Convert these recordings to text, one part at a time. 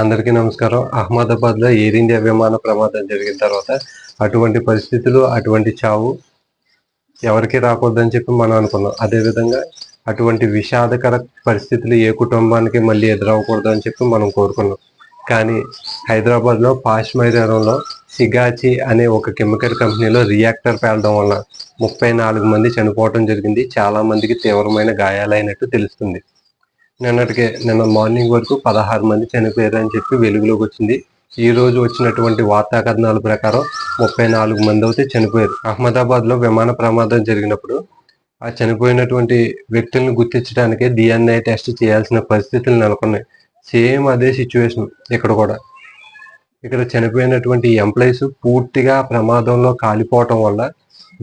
అందరికీ నమస్కారం. అహ్మదాబాద్లో ఎయిర్ ఇండియా విమాన ప్రమాదం జరిగిన తర్వాత అటువంటి పరిస్థితులు అటువంటి చావు ఎవరికి రాకూడదని చెప్పి మనం అనుకున్నాం. అదేవిధంగా అటువంటి విషాదకర పరిస్థితులు ఏ కుటుంబానికి మళ్ళీ ఎదురవ్వకూడదు అని చెప్పి మనం కోరుకున్నాం. కానీ హైదరాబాద్లో పాష్ మైదానంలో సిగాచి అనే ఒక కెమికల్ కంపెనీలో రియాక్టర్ పేలడం వల్ల ముప్పై నాలుగు మంది చనిపోవడం జరిగింది. చాలా మందికి తీవ్రమైన గాయాలైనట్టు తెలుస్తుంది. నిన్నటికే నిన్న మార్నింగ్ వరకు పదహారు మంది చనిపోయారని చెప్పి వెలుగులోకి వచ్చింది. ఈ రోజు వచ్చినటువంటి వార్తా కథనాల ప్రకారం ముప్పై నాలుగు మంది అయితే చనిపోయారు. అహ్మదాబాద్లో విమాన ప్రమాదం జరిగినప్పుడు ఆ చనిపోయినటువంటి వ్యక్తులను గుర్తించడానికి డిఎన్ఏ టెస్ట్ చేయాల్సిన పరిస్థితులు నెలకొన్నాయి. సేమ్ అదే సిచ్యువేషన్ ఇక్కడ కూడా. ఇక్కడ చనిపోయినటువంటి ఎంప్లాయీస్ పూర్తిగా ప్రమాదంలో కాలిపోవటం వల్ల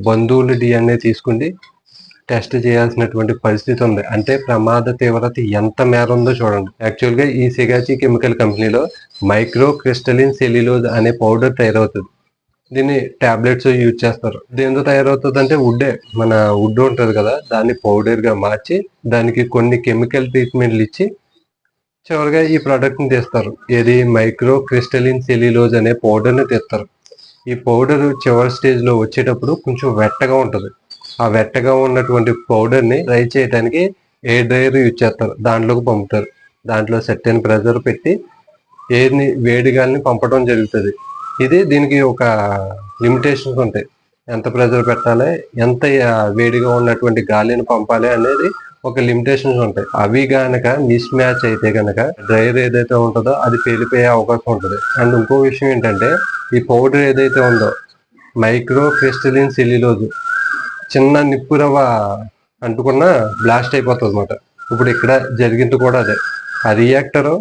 బంధువులు డిఎన్ఏ తీసుకుండి టెస్ట్ చేయాల్సినటువంటి పరిస్థితి ఉంది. అంటే ప్రమాద తీవ్రత ఎంత మేర ఉందో చూడండి. యాక్చువల్గా ఈ సిగాచి కెమికల్ కంపెనీలో మైక్రో క్రిస్టలిన్ సెల్యులోజ్ అనే పౌడర్ తయారవుతుంది. దీన్ని టాబ్లెట్స్ యూజ్ చేస్తారు. దేంతో తయారవుతుంది అంటే వుడ్డే. మన వుడ్ ఉంటుంది కదా దాన్ని పౌడర్గా మార్చి దానికి కొన్ని కెమికల్ ట్రీట్మెంట్లు ఇచ్చి చివరిగా ఈ ప్రోడక్ట్ని తీస్తారు. ఏది? మైక్రో క్రిస్టలిన్ సెల్యులోజ్ అనే పౌడర్ని తీస్తారు. ఈ పౌడర్ చివరి స్టేజ్లో వచ్చేటప్పుడు కొంచెం వెట్టగా ఉంటుంది. ఆ వెట్టగా ఉన్నటువంటి పౌడర్ని డ్రై చేయడానికి ఎయిర్ డ్రైయర్ యూజ్ చేస్తారు? దాంట్లోకి పంపుతారు. దాంట్లో సెట్ అయిన ప్రెజర్ పెట్టి ఎయిర్ని వేడి గాలిని పంపడం జరుగుతుంది. ఇది దీనికి ఒక లిమిటేషన్స్ ఉంటాయి. ఎంత ప్రెజర్ పెట్టాలి ఎంత వేడిగా ఉన్నటువంటి గాలిని పంపాలి అనేది ఒక లిమిటేషన్స్ ఉంటాయి. అవి గనక మిస్ మ్యాచ్ అయితే కనుక డ్రైయర్ ఏదైతే ఉంటుందో అది పేలిపోయే అవకాశం ఉంటుంది. అండ్ ఇంకో విషయం ఏంటంటే ఈ పౌడర్ ఏదైతే ఉందో మైక్రో క్రిస్టలిన్ సెల్యులోజ్ చిన్న నిప్పురవ అంటుకున్న బ్లాస్ట్ అయిపోతుంది అనమాట ఇప్పుడు ఇక్కడ జరిగింది కూడా అదే. ఆ రియాక్టర్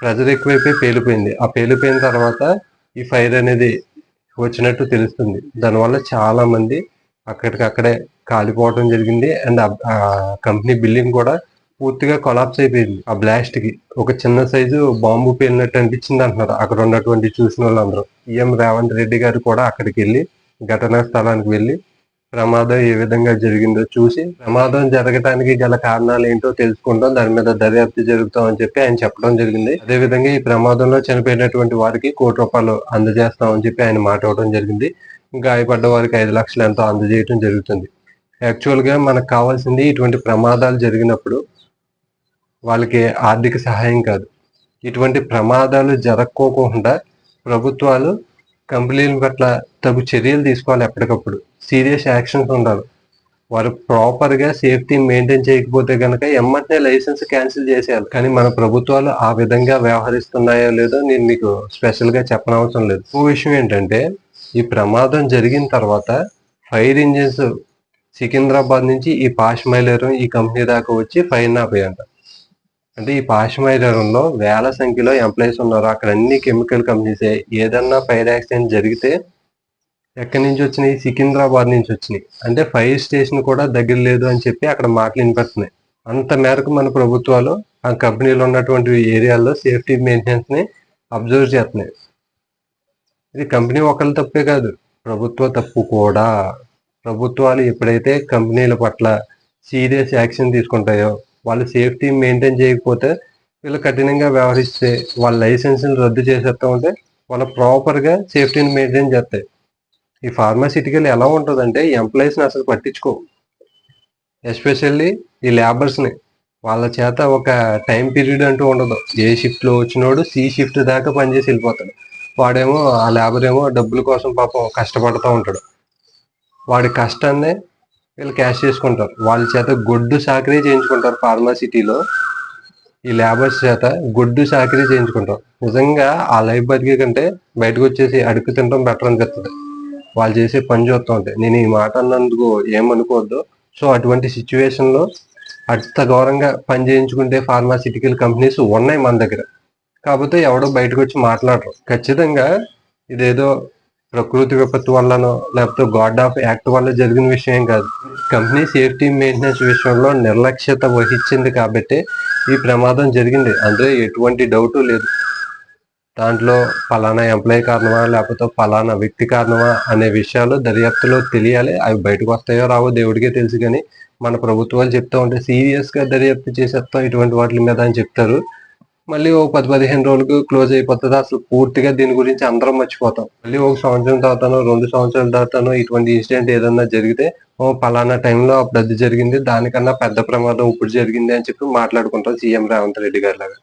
ప్రెజర్ ఎక్కువైపోయి పేలిపోయింది. ఆ పేలిపోయిన తర్వాత ఈ ఫైర్ అనేది వచ్చినట్టు తెలుస్తుంది. దానివల్ల చాలా మంది అక్కడికక్కడే కాలిపోవడం జరిగింది. అండ్ ఆ కంపెనీ బిల్డింగ్ కూడా పూర్తిగా కొలాప్స్ అయిపోయింది. ఆ బ్లాస్ట్కి ఒక చిన్న సైజు బాంబు పేలినట్టు అనిపించింది అంటున్నారు. అక్కడ ఉన్నటువంటి చూసిన వాళ్ళందరూ. సీఎం రేవంత్ రెడ్డి గారు కూడా అక్కడికి వెళ్ళి ఘటనా స్థలానికి వెళ్ళి ప్రమాదం ఏ విధంగా జరిగిందో చూసి ప్రమాదం జరగటానికి గల కారణాలు ఏంటో తెలుసుకుంటాం. దాని మీద దర్యాప్తు జరుగుతాం అని చెప్పి ఆయన చెప్పడం జరిగింది. అదే విధంగా ఈ ప్రమాదంలో చనిపోయినటువంటి వారికి కోటి రూపాయలు అందజేస్తామని చెప్పి ఆయన మాట జరిగింది. గాయపడ్డ వారికి ఐదు లక్షలు ఎంతో అందజేయడం జరుగుతుంది. యాక్చువల్గా మనకు కావాల్సింది ఇటువంటి ప్రమాదాలు జరిగినప్పుడు వాళ్ళకి ఆర్థిక సహాయం కాదు. ఇటువంటి ప్రమాదాలు జరక్కోకుండా ప్రభుత్వాలు కంపెనీల పట్ల తగు చర్యలు తీసుకోవాలి ఎప్పటికప్పుడు. సీరియస్ యాక్షన్స్ ఉండాలి. వారు ప్రాపర్గా సేఫ్టీ మెయింటైన్ చేయకపోతే కనుక ఎమ్మటనే లైసెన్స్ క్యాన్సిల్ చేసేయాలి. కానీ మన ప్రభుత్వాలు ఆ విధంగా వ్యవహరిస్తున్నాయో లేదో నేను మీకు స్పెషల్గా చెప్పనవసరం లేదు. ఇంకో విషయం ఏంటంటే ఈ ప్రమాదం జరిగిన తర్వాత ఫైర్ ఇంజిన్స్ సికింద్రాబాద్ నుంచి ఈ పాష్ మైలేరం ఈ కంపెనీ దాకా వచ్చి ఫైర్ ఆపాయంట. అంటే ఈ పాష్ వేల సంఖ్యలో ఎంప్లాయీస్ ఉన్నారు. అక్కడ అన్ని కెమికల్ కంపెనీస్ ఏదన్నా ఫైర్ యాక్సిడెంట్ జరిగితే ఎక్కడి నుంచి వచ్చినాయి? సికింద్రాబాద్ నుంచి వచ్చినాయి. అంటే ఫైర్ స్టేషన్ కూడా దగ్గర లేదు అని చెప్పి అక్కడ మాటలు వినిపిస్తున్నాయి అంత మేరకు మన ప్రభుత్వాలు ఆ కంపెనీలో ఉన్నటువంటి ఏరియాల్లో సేఫ్టీ మెయింటెనెన్స్ని అబ్జర్వ్ చేస్తున్నాయి. ఇది కంపెనీ ఒకరి తప్పే కాదు. ప్రభుత్వ తప్పు కూడా. ప్రభుత్వాలు ఎప్పుడైతే కంపెనీల పట్ల సీరియస్ యాక్షన్ తీసుకుంటాయో వాళ్ళు సేఫ్టీ మెయింటైన్ చేయకపోతే వీళ్ళు కఠినంగా వ్యవహరిస్తే వాళ్ళ లైసెన్స్ రద్దు చేసేస్తా ఉంటే వాళ్ళు ప్రాపర్గా సేఫ్టీని మెయింటైన్ చేస్తాయి. ఈ ఫార్మాసిటికల్ ఎలా ఉంటుందంటే ఎంప్లాయీస్ని అసలు పట్టించుకో. ఎస్పెషల్లీ ఈ లేబర్స్ని. వాళ్ళ చేత ఒక టైం పీరియడ్ అంటూ ఉండదు. ఏ షిఫ్ట్లో వచ్చినోడు సి షిఫ్ట్ దాకా పనిచేసి వెళ్ళిపోతాడు. వాడేమో ఆ లేబర్ ఏమో డబ్బుల కోసం పాపం కష్టపడుతూ ఉంటాడు. వాడి కష్టాన్ని వీళ్ళు క్యాష్ చేసుకుంటారు. వాళ్ళ చేత గొడ్డు సాకరీ చేయించుకుంటారు ఫార్మాసిటీలో ఈ లేబర్స్ చేత గొడ్డు సాకరీ చేయించుకుంటారు. నిజంగా ఆ లైఫ్ బతికే కంటే బయటకు వచ్చేసి అడుగు తినడం బెటర్ అనిపిస్తుంది. వాళ్ళు చేసే పని చూస్తూ ఉంటాయి నేను ఈ మాట అన్నందుకు ఏమనుకోవద్దు. సో అటువంటి సిచ్యువేషన్లో అంత ఘోరంగా పని చేయించుకుంటే ఫార్మాసిటికల్ కంపెనీస్ ఉన్నాయి మన దగ్గర. కాకపోతే ఎవడో బయటకు వచ్చి మాట్లాడరు. ఖచ్చితంగా ఇదేదో ప్రకృతి విపత్తు వల్లనో లేకపోతే గాడ్ ఆఫ్ యాక్ట్ వల్ల జరిగిన విషయం కాదు. కంపెనీ సేఫ్టీ మెయింటెనెన్స్ విషయంలో నిర్లక్ష్యత వహించింది కాబట్టి ఈ ప్రమాదం జరిగింది. అందులో ఎటువంటి డౌట్ లేదు. దాంట్లో ఫలానా ఎంప్లాయీ కారణమా లేకపోతే ఫలానా వ్యక్తి కారణమా అనే విషయాలు దర్యాప్తులో తెలియాలి. అవి బయటకు వస్తాయో రావో దేవుడికే తెలుసు కానీ మన ప్రభుత్వాలు చెప్తా ఉంటే సీరియస్గా దర్యాప్తు చేసేస్తాం ఇటువంటి వాటి మీద అని చెప్తారు. మళ్ళీ ఓ పది పదిహేను రోజులకు క్లోజ్ అయిపోతుంది. అసలు పూర్తిగా దీని గురించి అందరం మర్చిపోతాం. మళ్ళీ ఒక సంవత్సరం తర్వాతనో రెండు సంవత్సరాల తర్వాతనో ఇటువంటి ఇన్సిడెంట్ ఏదన్నా జరిగితే ఓ పలానా టైంలో అప్పుడు అది జరిగింది. దానికన్నా పెద్ద ప్రమాదం ఇప్పుడు జరిగింది అని చెప్పి మాట్లాడుకుంటాం సీఎం రేవంత్ రెడ్డి గారి లాగా.